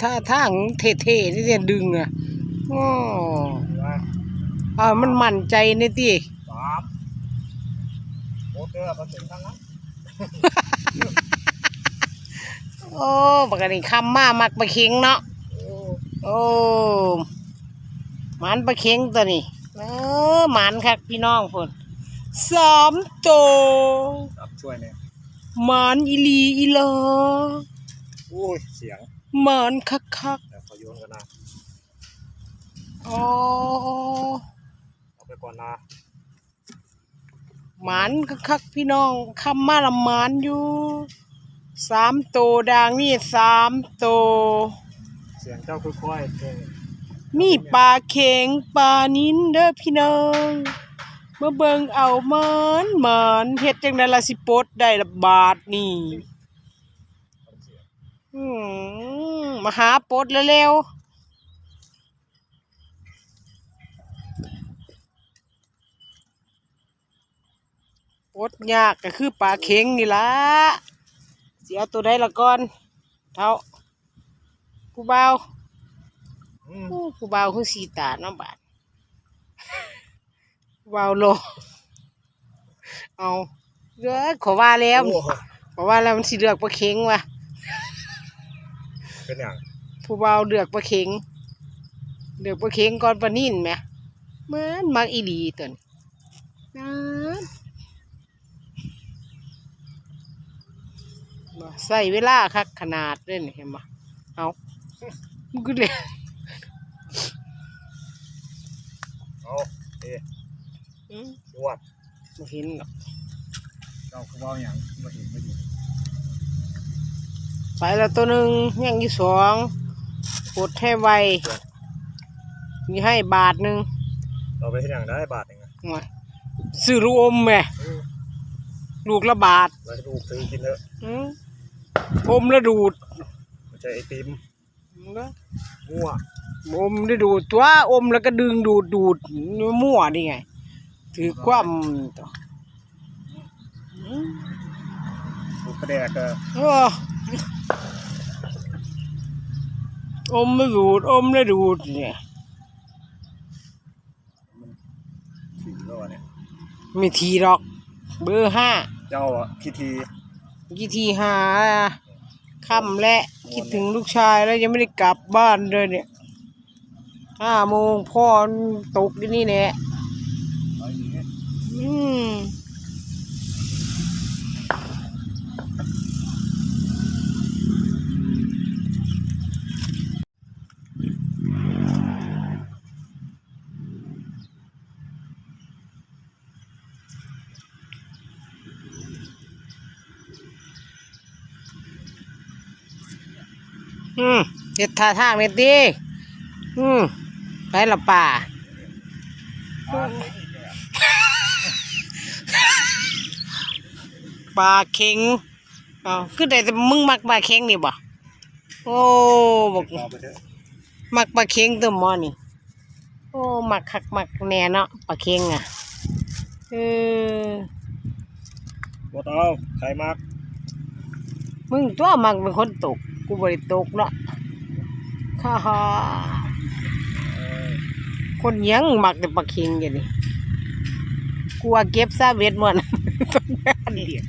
ท่าทางเท่ๆนี่เนี่ยดึงอะอ๋อว่าอ่ามันมั่นใจนี่ติสามโคตรเด้อมาถึงทางนั้นโอ้ปกติคำมามักปลาเค็งเนาะโอ้โอ้หมานปลาเค็งตัวนี้เออหมานคักพี่น้องพุ่นสามโตวครับช่วยเนี่ยหมานอีหลีอีหลอ อุ้ยเสียงหมานคักคักเดี๋ยวขอโยนกันนะๆอ๋อเอาไปก่อนนะหมานคักคักๆพี่น้องคำมาละหมานอยู่สามโตวดังนี่สามโตวเสียงเจ้าค่อยๆเออมีปลาเข็งปลานินเด้อพี่น้องมาเบิ่งเอาหมานหมานเฮ็ดจังได๋ล่ะสิปลดได้ละบาทนี่อื มมาหาปลดเร็วๆปลดยากก็คือปลาเข็งนี่ล่ะสิเอาตัวใดละก่อนเท่าผู้บ่าวอืมโอ้ผู้บ่าวคือสีตาเน้ำบาดผู้บ่าวโลเอาเลือกขอว่าแล้วโอ้ขอว่าแล้วมันสิเลือกปลาเข็งว่ะ เป็นอย่างผู้บ่าวเลือกปลาเข็งเลือกปลาเข็งก่อนปลานิ่นไหมเหมือนมักอีหลีตัวนี้นะบ่ใส่เวลาคักขนาดเลยนี่เห็นปะเอามันก็เลยเอาเอ๊ะอืมดวดบ่เห็นหรอกเจ้าคือเว่าอย่างมาเห็นมาอยู่ ไปแล้วตัวหนึ่งยังอยู่สองกดให้ไวมีให้บาทหนึ่งเราไปเห็นอย่างได้บาทหนึ่งอะมาซื้อลูกอมแหม่อืมลูกละบาทเราให้ดูซื้อกินเถอะอืมอมแล้วดูดไม่ใช่ไอติมมั่วอมได้ดูดตัวอมแล้วก็ดึงดูดดูดมั่วดิไง ถือความต่ออืมดูกระแดกก็เออ อมแล้วดูด อมแล้วดูดเนี่ยถือแล้ววะเนี่ย ไม่ทีหรอก เบอร์ห้าเจ้าอะคิดทีกี่ทีหาค่ำและคิดถึงลูกชายแล้วยังไม่ได้กลับบ้านเลยเนี่ยห้าโมงพ่อตกที่นี่แหละเอาอย่างนี้อืม อืมเด็ดท่าทางเลยดิอืมไปละป่าปลาเค็งอ้าวคือได้แต่มึงมักปลาเค็งนี่บ่โอ้บอกเอาไปเถอะมักปลาเค็งตัวหมอนี่โอ้มักคักมักแน่เนาะปลาเค็งอะเออบดเอาใครมากมึงตัวมักเป็นคนตก กูบ่ได้ตกเนาะฮ่าฮ่าคนยังมักแต่ปลาเค็งอย่างนี้กูว่าเก็บซาเวทหมดตกคันเดียว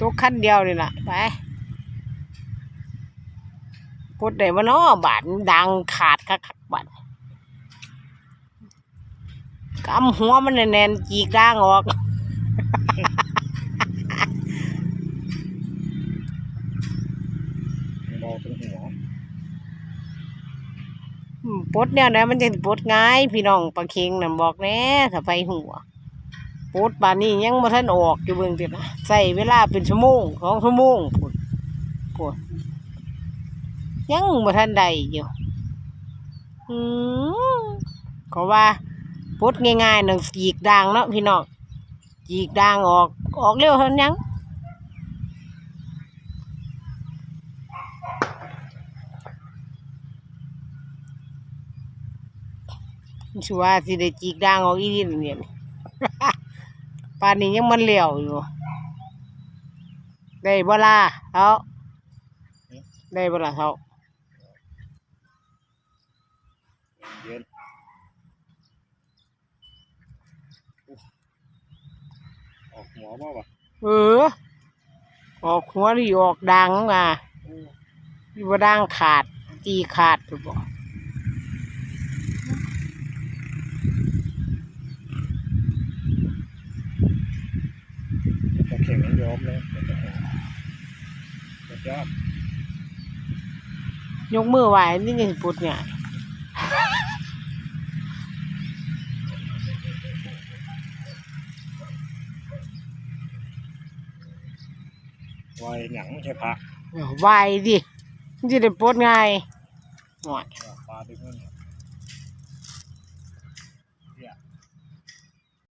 ตกคันเดียวนี่ล่ะไปปดได้บ่เนาะบาดมันดังขาดคักบาดกำหัวมันแน่นๆจีกด่างออก เบา ถึงหัวปดแนวไหนะมันจะปดง่าย พี่น้องปลาเค็งน่ะบอกแน่ถ้าไปหัวปดป่านนี้ยังบ่ทันออกอยู่เบิ่งตินะใส่เวลาเป็นชั่วโมงสองชั่วโมงพุ่นพุ่นยังบ่ทันได้อยู่อืมก็ว่าปดง่ายๆหนึงจีกด่างเนาะพี่น้องจีกด่างออกออกเร็วเท่านั้นยัง สิว่าสิได้จีกด่างออกอีดินเนี่ยป่านนี้ยังมันเหลวอยู่ได้บ่ลาะเขาได้บ่ล่เขาเย็นออกหัวบ่วะเออ ออกหัวนี่ออกดังมาอยู่บ่ดังขาดจีขาดถูกป่ ยอดยกมือไหวนี่ยังสิปวดง่ายไวหนังใช่พระไหวดิมันจะได้ปวดง่ายหน่อยปลาดึงนั่น